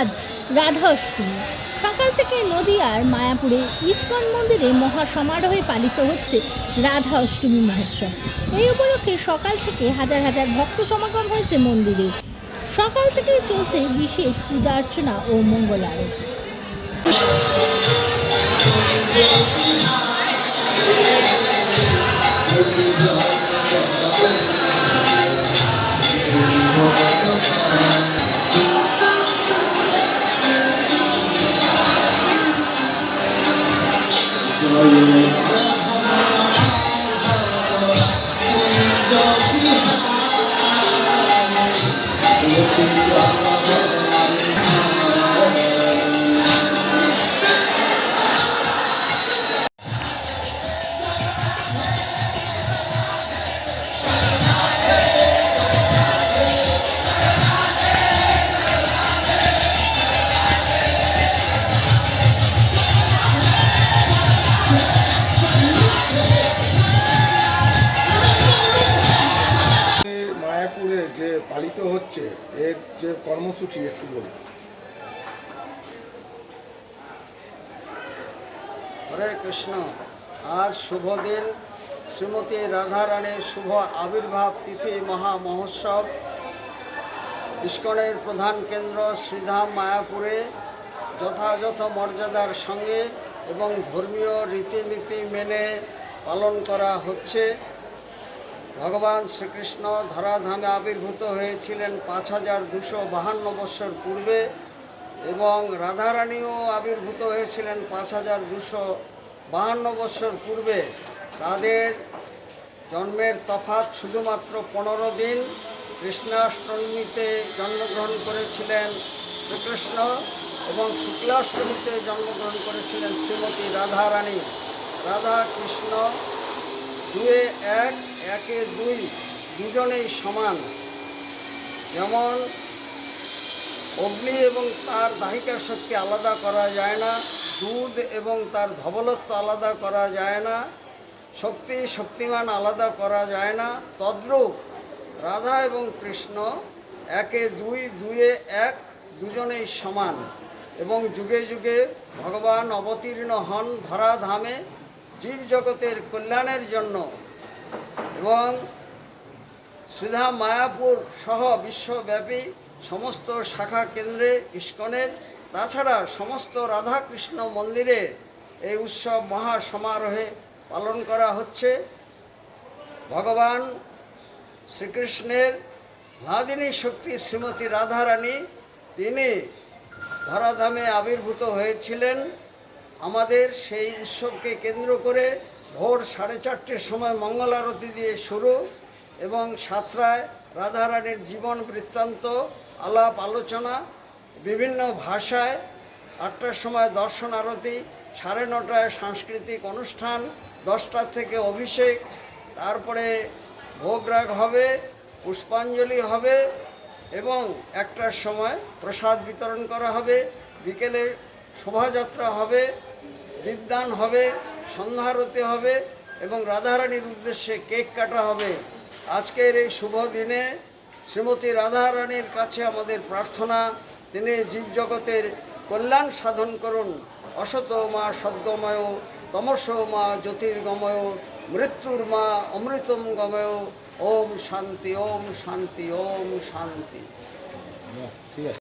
আজ রাধা অষ্টমী সকাল থেকে নদিয়ার মায়াপুরে ইস্কন মন্দিরে মহা সমারোহে পালিত হচ্ছে রাধা অষ্টমী মহোৎসব। এই উপলক্ষে সকাল থেকে হাজার হাজার ভক্ত সমাগম হয়েছে মন্দিরে। সকাল থেকেই চলছে বিশেষ পূজা অর্চনা ও মঙ্গল আরতি। এই হচ্ছে, এর যে কর্মসূচি একটু বলুন। হরে কৃষ্ণ, আজ শুভ দিন। শ্রীমতী রাধারানীর শুভ আবির্ভাব তিথি মহা মহোৎসব। ইস্কনের প্রধান কেন্দ্র শ্রীধাম মায়াপুরে যথাযথ মর্যাদার সঙ্গে এবং ধর্মীয় রীতিনীতি মেনে পালন করা হচ্ছে। ভগবান শ্রীকৃষ্ণ ধরাধামে আবির্ভূত হয়েছিলেন পাঁচ হাজার দুশো বাহান্ন বৎসর পূর্বে এবং রাধারানীও আবির্ভূত হয়েছিলেন পাঁচ হাজার দুশো বাহান্ন বৎসর পূর্বে। তাদের জন্মের তফাৎ শুধুমাত্র পনেরো দিন। কৃষ্ণাষ্টমীতে জন্মগ্রহণ করেছিলেন শ্রীকৃষ্ণ এবং শুক্লাষ্টমীতে জন্মগ্রহণ করেছিলেন শ্রীমতী রাধারানী। রাধা কৃষ্ণ দুয়ে এক, একে দুই, দুজনেই সমান। যেমন অগ্নি এবং তার দাহিকা শক্তি আলাদা করা যায় না, দুধ এবং তার ধবলত্ব আলাদা করা যায় না, শক্তি শক্তিমান আলাদা করা যায় না। তদ্রূপ রাধা এবং কৃষ্ণ একে দুই, দুয়ে এক, দুজনেই সমান এবং যুগে যুগে ভগবান অবতীর্ণ হন ধরাধামে। জীব জগতের কল্যাণের জন্য এবং শ্রীধাম মায়াপুর সহ বিশ্বব্যাপী সমস্ত শাখা কেন্দ্রে ইস্কনের, তাছাড়া সমস্ত রাধাকৃষ্ণ মন্দিরে এই উৎসব মহা সমারোহে পালন করা হচ্ছে। ভগবান শ্রীকৃষ্ণের ভাদিনী শক্তি শ্রীমতী রাধারানী, তিনি ধরাধামে আবির্ভূত হয়েছিলেন। আমাদের সেই উৎসবকে কেন্দ্র করে ভোর সাড়ে চারটের সময় মঙ্গল আরতি দিয়ে শুরু এবং সাতটায় রাধারানীর জীবন বৃত্তান্ত, আলাপ, আলোচনা, বিভিন্ন ভাষায় আটটার সময় দর্শন আরতি, সাড়ে নটায় সাংস্কৃতিক অনুষ্ঠান, দশটা থেকে অভিষেক, তারপরে ভোগরাগ হবে, পুষ্পাঞ্জলি হবে এবং একটার সময় প্রসাদ বিতরণ করা হবে, বিকেলে শোভাযাত্রা হবে দীপদান হবে, সন্ধ্যারতি হবে এবং রাধারানীর উদ্দেশ্যে কেক কাটা হবে। আজকের এই শুভ দিনে শ্রীমতী রাধারানীর কাছে আমাদের প্রার্থনা, তিনি জীবজগতের কল্যাণ সাধন করুন। অসত মা, সদ্গময় তমস মা, জ্যোতির্গময়, মৃত্যুর মা, অমৃতম গময়। ওম শান্তি ওম শান্তি ওম শান্তি। ঠিক আছে।